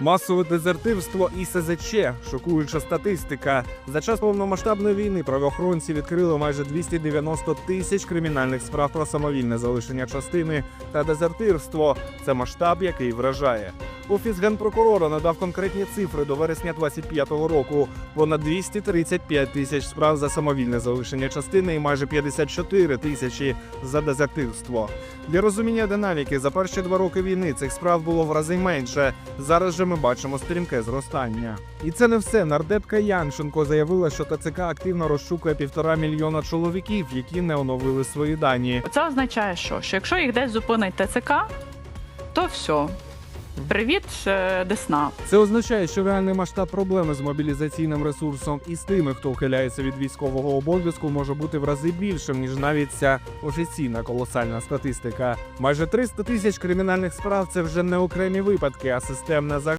Масове дезертирство і СЗЧ – шокуюча статистика. За час повномасштабної війни правоохоронці відкрили майже 290 тисяч кримінальних справ про самовільне залишення частини та дезертирство. Це масштаб, який вражає. Офіс генпрокурора надав конкретні цифри до вересня 25-го року. Понад 235 тисяч справ за самовільне залишення частини і майже 54 тисячі за дезертирство. Для розуміння динаміки за перші два роки війни цих справ було в рази менше. Зараз же ми бачимо стрімке зростання. І це не все. Нардепка Янченко заявила, що ТЦК активно розшукує півтора мільйона чоловіків, які не оновили свої дані. Це означає, що, що якщо їх десь зупинить ТЦК, то все. Привіт, е, Десна. Це означає, що реальний масштаб проблеми з мобілізаційним ресурсом і з тими, хто ухиляється від військового обов'язку, може бути в рази більшим ніж навіть ця офіційна колосальна статистика. Майже 300 тисяч кримінальних справ це вже не окремі випадки, а системна